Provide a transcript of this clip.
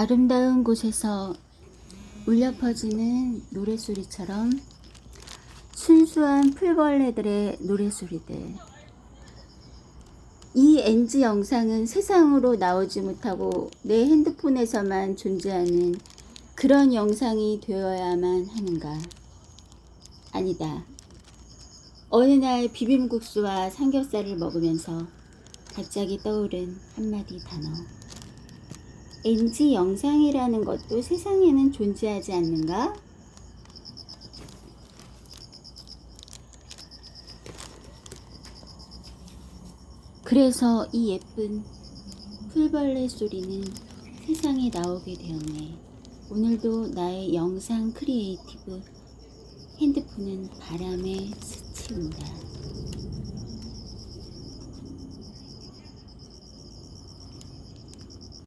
아름다운 곳에서 울려 퍼지는 노랫소리처럼 순수한 풀벌레들의 노랫소리들. 이 NG 영상은 세상으로 나오지 못하고 내 핸드폰에서만 존재하는 그런 영상이 되어야만 하는가? 아니다. 어느 날 비빔국수와 삼겹살을 먹으면서 갑자기 떠오른 한마디 단어. NG 영상이라는 것도 세상에는 존재하지 않는가? 그래서 이 예쁜 풀벌레 소리는 세상에 나오게 되었네. 오늘도 나의 영상 크리에이티브 핸드폰은 바람에 스치운다.